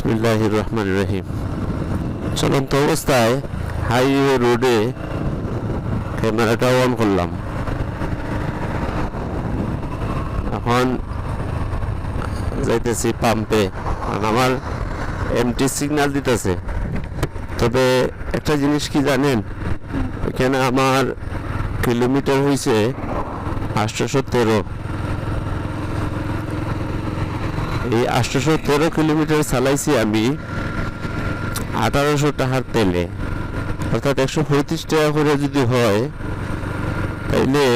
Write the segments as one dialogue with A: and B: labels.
A: বিসমিল্লাহ রহমান রহিম চলন্ত অবস্থায় হাইওয়ে রোডে ক্যামেরাটা অন করলাম। এখন যাইতেছি পাম্পে কারণ আমার এমটি সিগন্যাল দিতেছে। তবে একটা জিনিস কি জানেন? এখানে আমার কিলোমিটার হয়েছে আটশোশো তেরো এই আটশোশো তেরো কিলোমিটার চালাইছি আমি আঠারোশো টাকার তেলে। অর্থাৎ একশো পঁয়ত্রিশ টাকা করে যদি হয়, তাইলে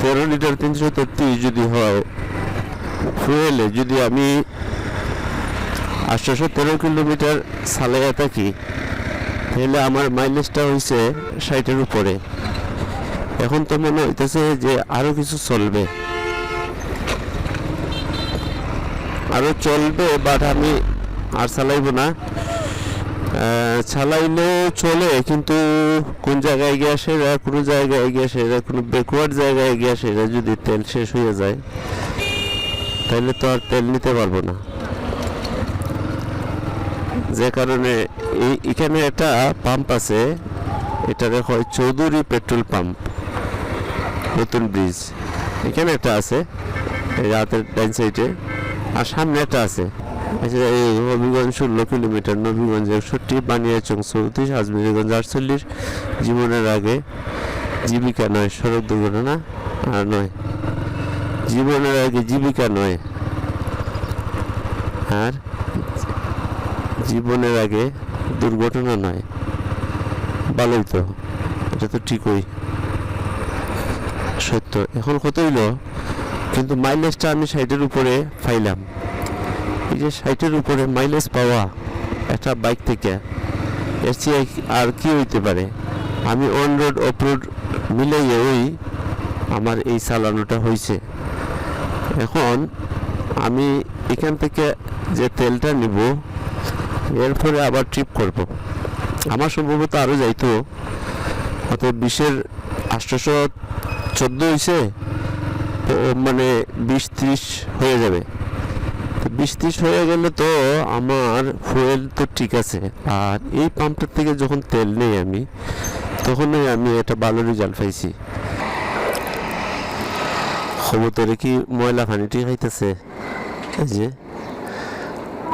A: তেরো লিটার তিনশো তেত্রিশ যদি হয়, ফুয়েলে যদি আমি আটশোশো তেরো কিলোমিটার চালাইয়া থাকি তাহলে আমার মাইলেজটা হয়েছে ষাটের উপরে। এখন তো মনে হইতেছে যে আরও কিছু চলবে। আরও চলবে বাট আমি আর চালাইব না। আহ, চালাইলেও চলে কিন্তু কোন জায়গায় গিয়ে সেরা কোনো জায়গায় গিয়ে সেরা কোনো ব্যাকওয়ার্ড জায়গায় গিয়ে সেরা যদি তেল শেষ হয়ে যায় তাহলে তো আর তেল নিতে পারব না। যে কারণে এই এখানে একটা পাম্প আছে এটারে হয় চৌধুরী পেট্রোল পাম্প নতুন ব্রিজ এখানে একটা আছে রাতের ডাইন সাইডে আর সামনে একটা আছে। কিলোমিটার নবীগঞ্জ একষট্টি বানিয়াচং চৌত্রিশ, আজমিরগঞ্জ আটচল্লিশ, জীবনের আগে জীবিকা নয়, সড়ক দুর্ঘটনা আর নয়। জীবনের আগে জীবিকা নয়। আর জীবনের আগে দুর্ঘটনা নয়। ভালোই তো, এটা তো ঠিকই। সত্য। এখন কত হইল? কিন্তু মাইলেজটা আমি সাইডের উপরে পাইলাম। এই যে সাইটের উপরে মাইলেজ পাওয়া একটা বাইক থেকে, এর চেয়ে আর কি হইতে পারে? আমি অন রোড অফ রোড মিলাইয়ে ওই আমার এই চালানোটা হয়েছে এখন আমি এখান থেকে যে তেলটা নিব, এরপরে আবার ট্রিপ করব। আমার সম্ভবত আরও যাইতো অত বিশের আষ্টশো চোদ্দ হয়েছে মানে বিশ ত্রিশ হয়ে যাবে। বিশ ত্রিশ হয়ে গেলে তো আমার ফুয়েল তো ঠিক আছে। আর এই পাম্পটার থেকে যখন তেল নেই আমি, তখনই আমি একটা ভালো রেজাল্ট পাইছি। খবরে কি ময়লা পানিটি খাইতেছে। যে,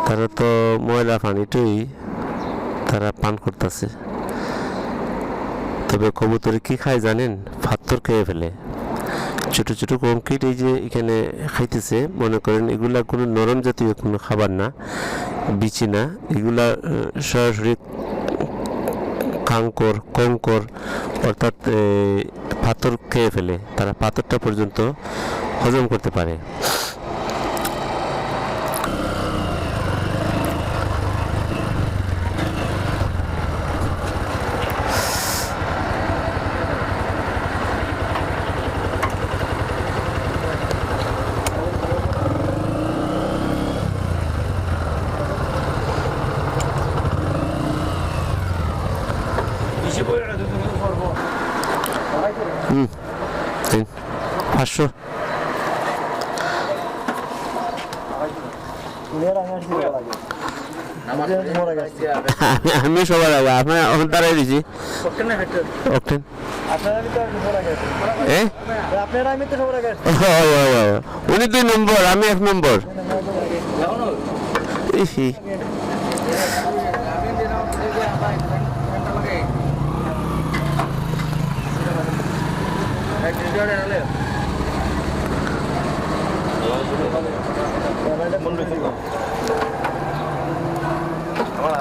A: তারা তো ময়লা পানিটাই তারা পান করতেছে। তবে কবুতরে কি খায় জানেন? পাথর খেয়ে ফেলে। ছোট ছোট কংক্রিট এই যে এখানে খাইতেছে, মনে করেন এগুলা কোনো নরম জাতীয় কোনো খাবার না, বিচি না, এগুলা সরাসরি কাঙ্কর, কঙ্কর, অর্থাৎ পাথর খেয়ে ফেলে, তারা পাথরটা পর্যন্ত হজম করতে পারে। আমি আমি সবার আগে আপনার এখন দাঁড়াই দিছি। উনি দুই নম্বর আমি এক নম্বর।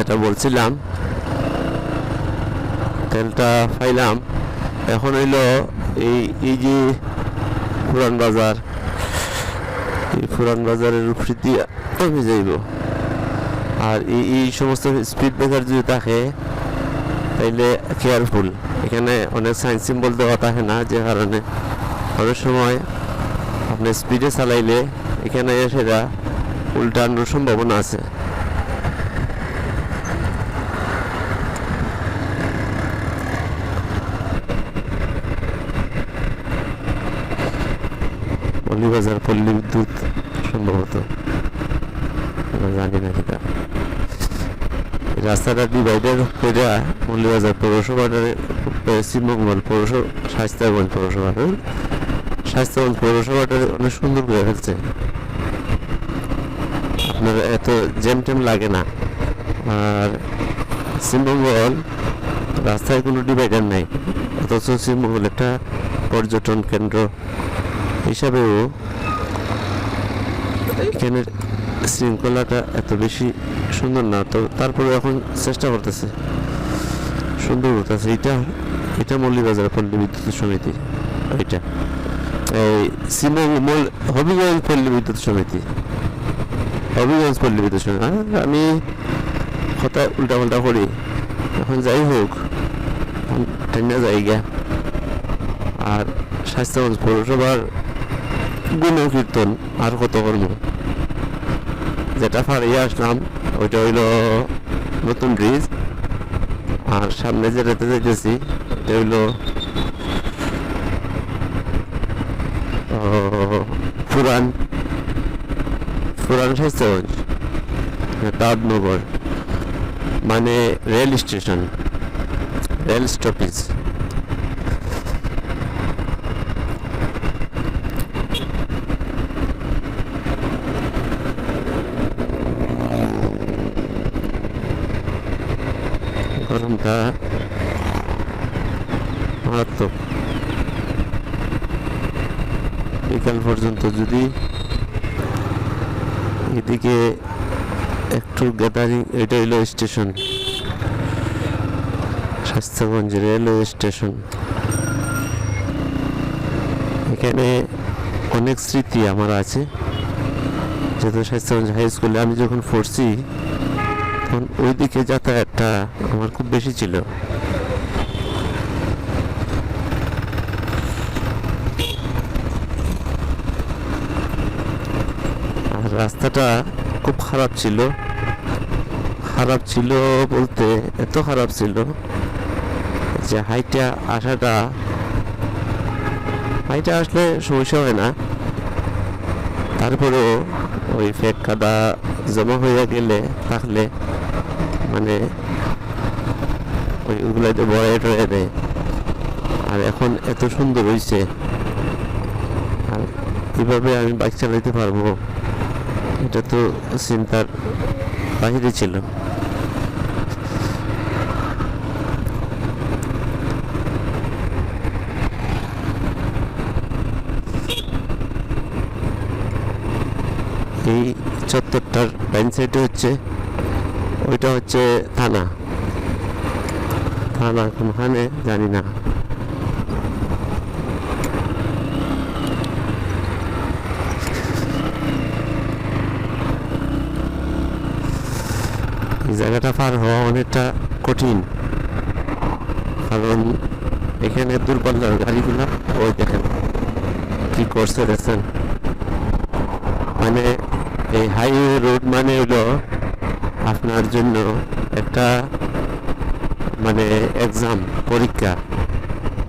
A: যেটা বলছিলাম, তেলটা পাইলাম। এখন হইল এই এই যে পুরান বাজার, এই পুরান বাজারের উপরে আমি যাইব। আর এই এই সমস্ত স্পিড ব্রেকার যদি থাকে, তাইলে কেয়ারফুল এখানে অনেক সাইন সিম্বল দেওয়া থাকে না, যে কারণে অনেক সময় আপনি স্পিডে চালাইলে এখানে সেটা উল্টানোর সম্ভাবনা আছে। পল্লীবাজার, পল্লী বিদ্যুৎ সম্ভবত। জানি না সেটা। রাস্তাটা ডিভাইডার করে মল্লীবাজার পৌরসভার পশ্চিমবঙ্গ পৌরসভা স্বাস্থ্যগঞ্জ পৌরসভার স্বাস্থ্যগঞ্জ পৌরসভাটা অনেক সুন্দর করে ফেলছে আপনার এত জ্যাম ট্যাম লাগে না। আর সিমঙ্গল রাস্তায় কোনো ডিভাইডার নাই। অথচ সিমঙ্গল একটা পর্যটন কেন্দ্র। হিসাবেও এখানের শৃঙ্খলাটা এত বেশি সুন্দর না, তো তারপরে এখন চেষ্টা করতেছে। সুন্দর করতেছে। এটা এটা মল্লিবাজার পল্লী বিদ্যুৎ সমিতি এটা এই হবিগঞ্জ পল্লী বিদ্যুৎ সমিতি। হবিগঞ্জ পল্লী বিদ্যুৎ সমিতি। আমি কথা উল্টা পাল্টা করি। এখন যাই হোক ট্রেনে জায়গা। আর স্বাস্থ্যগঞ্জ পৌরসভার গুণকীর্তন আর কত কর্ম যেটা ফারিয়ে আসলাম, ওইটা হইল নতুন ব্রিজ আর সামনে যেটাতে যেতেছি এটা হইল পুরান পুরান স্বাস্থ্যগঞ্জ দাউদনগর মানে রেল স্টেশন রেল স্টপেজ গরমটা মারাত্মক। বিকাল পর্যন্ত যদি এদিকে একটু গ্যাদারিং এটা হইল স্টেশন স্বাস্থ্যগঞ্জ রেলওয়ে স্টেশন এখানে অনেক স্মৃতি আমার আছে। যেহেতু স্বাস্থ্যগঞ্জ হাই স্কুলে আমি যখন পড়ছি তখন ওইদিকে যাতায়াতটা আমার খুব বেশি ছিল। রাস্তাটা খুব খারাপ ছিল। খারাপ ছিল বলতে এত খারাপ ছিল যে হাইটা আসাটা, হাইটা আসলে সমস্যা হয় না। তারপরেও ওই ফেক কাদা জমা হয়ে গেলে থাকলে মানে ওই ওগুলাতে বড়াই টড়াই দেয়। আর এখন এত সুন্দর হয়েছে আর কীভাবে আমি বাইক চালাতে পারব? এটা তো চিন্তার বাহিরে ছিল। এই চত্বরটার ডাইন সাইডে হচ্ছে, ওইটা হচ্ছে থানা। থানা কোনখানে জানি না। জায়গাটা পার হওয়া অনেকটা কঠিন। কারণ এখানে দূরপাল্লার গাড়িগুলো, ওই দেখেন কি করছে দেখছেন? মানে এই হাইওয়ে রোড মানে হলো আপনার জন্য একটা মানে এক্সাম পরীক্ষা।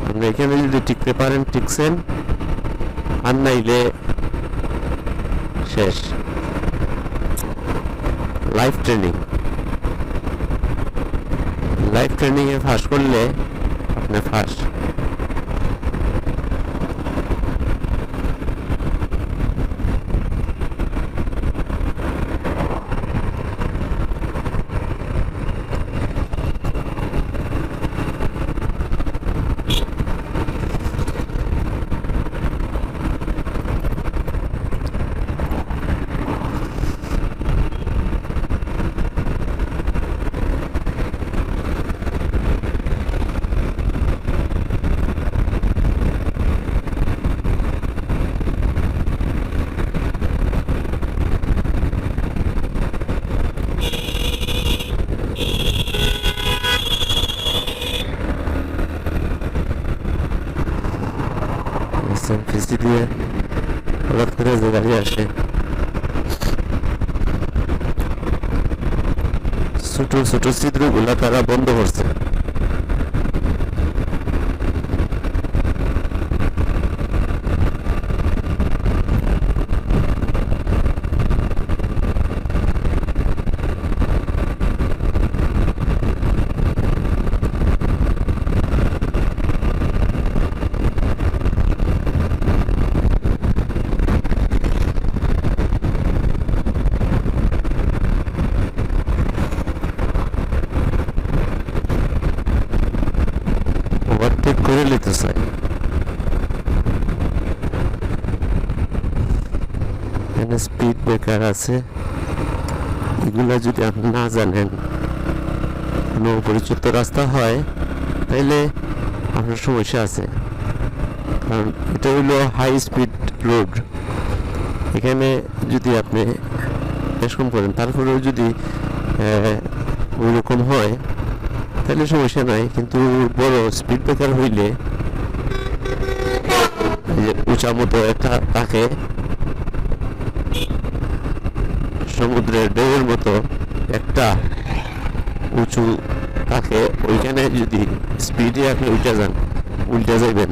A: আপনি এখানে যদি টিকতে পারেন, টিকছেন, আর নাইলে শেষ। লাইফ ট্রেনিং লাইফ ট্রেনিংয়ে ফাঁস করলে আপনি ফাঁস ছোট ছোট ছিদ্রগুলা তারা বন্ধ করছে। ওভারটেক করে নিতে চাই এখানে স্পিড ব্রেকার আছে? এগুলো যদি আপনি না জানেন, কোনো পরিচিত রাস্তা হয়, তাইলে আপনার সমস্যা আছে। কারণ এটা হলো হাই স্পিড রোড এখানে যদি আপনি এরকম করেন, তারপরেও যদি ওই রকম হয় তাহলে সমস্যা নাই, কিন্তু বড় স্পিড ব্রেকার হইলে উঁচা মতো একটা তাকে সমুদ্রের ঢেউয়ের মতো একটা উঁচু তাকে ওইখানে যদি স্পিডে আপনি উল্টে যান, উল্টে যাবেন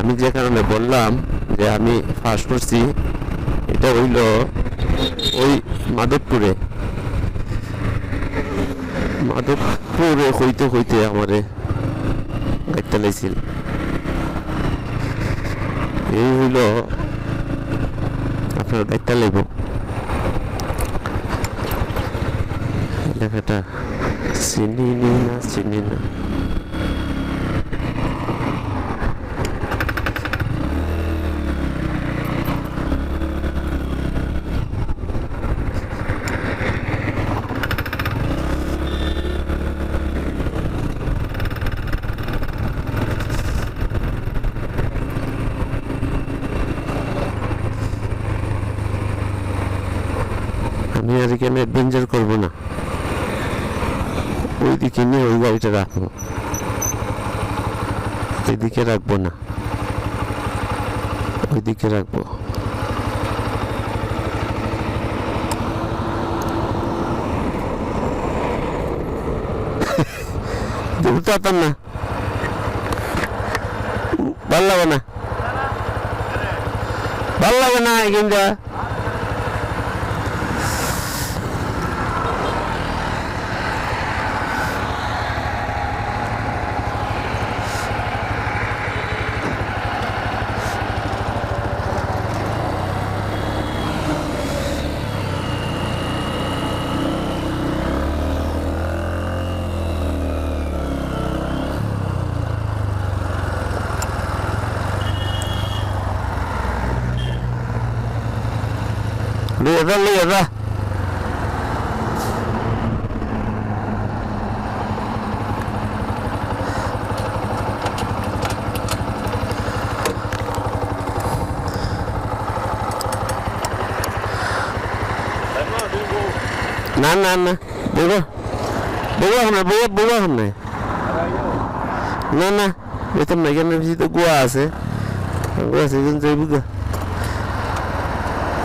A: আমি যে কারণে বললাম যে আমি ফার্স্ট করছি, এটা হইল ওই মাধবপুরে। মাধবপুরে হইতে হইতে আমারে গাড়িটা লাইছিল। এই হইল আপনার গাড়িটা লাইব। লেখাটা চিনি নি চিনি না। আমি অ্যাডভেঞ্চার করব না। ওই দিকে নিয়ে ওই গাড়িটা রাখব। এদিকে রাখব না। ওই দিকে রাখব পারতাম না। ভালো লাগে না। ভালো লাগে না এখানটা লিয়ে যা লিয়ে যা না না না বলো বলো না বলো বলো না না না বেতন না এখানে বেশি তো গোয়া আছে গোয়া আছে এখানে যাইব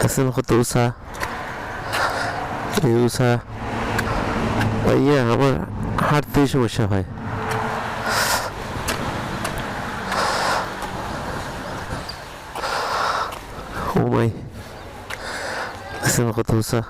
A: দেখছেন কত উষা এই উষা ইয়ে আমার হাঁটতেই সমস্যা হয় ও মাই দেখছেন কত উষা